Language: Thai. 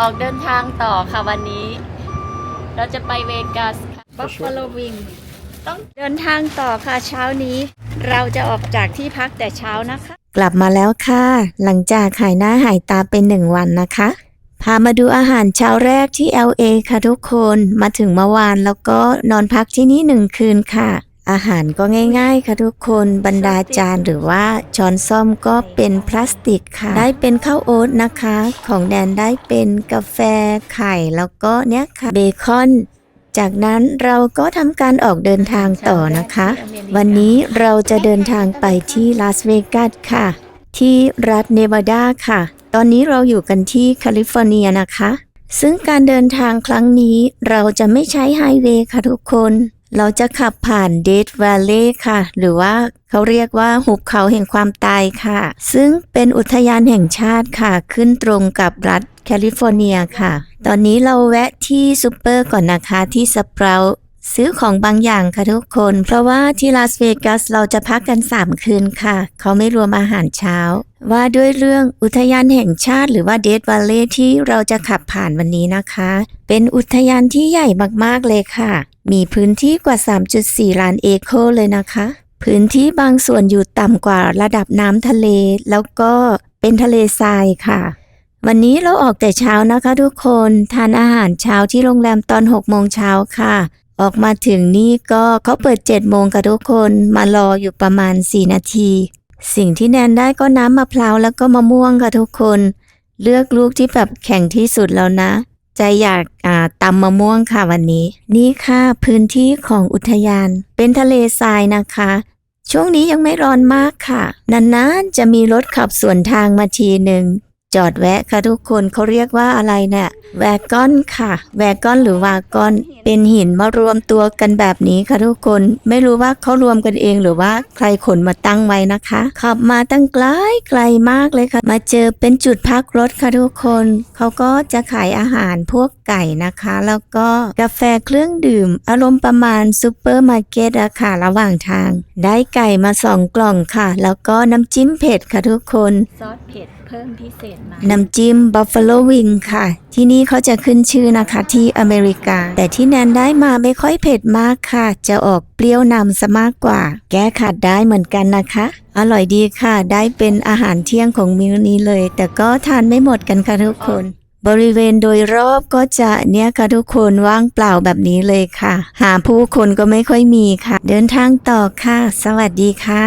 ออกเดินทางต่อค่ะวันนี้ เราจะไปเวกัสค่ะบัฟฟาโลวิงต้องเดินทางต่อค่ะเช้านี้ เราจะออกจากที่พักแต่เช้านะคะ กลับมาแล้วค่ะ หลังจากหายหน้าหายตาเป็นหนึ่งวันนะคะ พามาดูอาหารเช้าแรกที่ LA ค่ะทุกคนมาถึงเมื่อวานแล้วก็นอนพักที่นี่หนึ่งคืนค่ะ อาหารก็ง่ายๆ ค่ะทุกคนบรรดาจานหรือว่าช้อนซ่อมก็เป็นพลาสติกค่ะ ได้เป็นข้าวโอ๊ตนะคะ ของแดนได้เป็นกาแฟไข่แล้วก็เนี้ยค่ะเบคอน จากนั้นเราก็ทำการออกเดินทางต่อนะคะ วันนี้เราจะเดินทางไปที่ลาสเวกัสค่ะ ที่รัฐเนวาดาค่ะ ตอนนี้เราอยู่กันที่แคลิฟอร์เนียนะคะ ซึ่งการเดินทางครั้งนี้เราจะไม่ใช้ไฮเวย์ค่ะทุกคน เราจะขับผ่านเดดว l เล่ค่ะ หรือว่าเขาเรียกว่าหุบเขาแห่งความตายค่ะ ซึ่งเป็นอุทยานแห่งชาติค่ะ ขึ้นตรงกับรัฐแคลิฟอร์เนียค่ะ ตอนนี้เราแวะที่ซูเปอร์ก่อนนะคะที่สเปราซื้อของบางอย่างค่ะทุกคน เพราะว่าที่ลาสเวกัสเราจะพักกัน 3 คืนค่ะ เขาไม่รวมอาหารเช้า ว่าด้วยเรื่องอุทยานแห่งชาติหรือว่าเดด v ว l เล่ที่เราจะขับผ่านวันนี้นะคะ เป็นอุทยานที่ใหญ่มากๆเลยค่ะ มีพื้นที่กว่า 3.4 ล้านเอเคอร์เลยนะคะ พื้นที่บางส่วนอยู่ต่ำกว่าระดับน้ำทะเล แล้วก็เป็นทะเลทรายค่ะ วันนี้เราออกแต่เช้านะคะทุกคนทานอาหารเช้าที่โรงแรมตอน 6 โมงเช้าค่ะ ออกมาถึงนี่ก็เขาเปิด 7 โมงค่ะทุกคนมารออยู่ประมาณ 4 นาที สิ่งที่แนนได้ก็น้ำมะพร้าวแล้วก็มะม่วงค่ะทุกคน เลือกลูกที่แบบแข็งที่สุดแล้วนะ ใจอยากาตำมะม่วงค่ะวันนี้ นี่ค่ะพื้นที่ของอุทยาน เป็นทะเลทรายนะคะ ช่วงนี้ยังไม่ร้อนมากค่ะ นานๆจะมีรถขับสวนทางมาทีหนึ่ง จอดแวะค่ะทุกคนเขาเรียกว่าอะไรเนี่ยแวกกอนค่ะ แวกกอนหรือวากอน เป็นหินมารวมตัวกันแบบนี้ค่ะทุกคน ไม่รู้ว่าเขารวมกันเองหรือว่าใครขนมาตั้งไว้นะคะ ขับมาตั้งไกลไกลมากเลยค่ะ มาเจอเป็นจุดพักรถค่ะทุกคน เขาก็จะขายอาหารพวกไก่นะคะ แล้วก็กาแฟเครื่องดื่ม อารมณ์ประมาณซูเปอร์มาร์เก็ตอะค่ะระหว่างทาง ได้ไก่มาสองกล่องค่ะ แล้วก็น้ำจิ้มเผ็ดค่ะทุกคนซอสเผ็ดเพิ่มพิเศษน้ำจิ้ม Buffalo Wing ค่ะ ที่นี่เขาจะขึ้นชื่อนะคะที่อเมริกา แต่ที่แนนได้มาไม่ค่อยเผ็ดมากค่ะ จะออกเปรี้ยวนำซะมากกว่า แก้ขัดได้เหมือนกันนะคะ อร่อยดีค่ะ ได้เป็นอาหารเที่ยงของมื้อนี้เลย แต่ก็ทานไม่หมดกันค่ะทุกคน บริเวณโดยรอบก็จะเนี่ยค่ะทุกคนว่างเปล่าแบบนี้เลยค่ะ หาผู้คนก็ไม่ค่อยมีค่ะ เดินทางต่อค่ะ สวัสดีค่ะ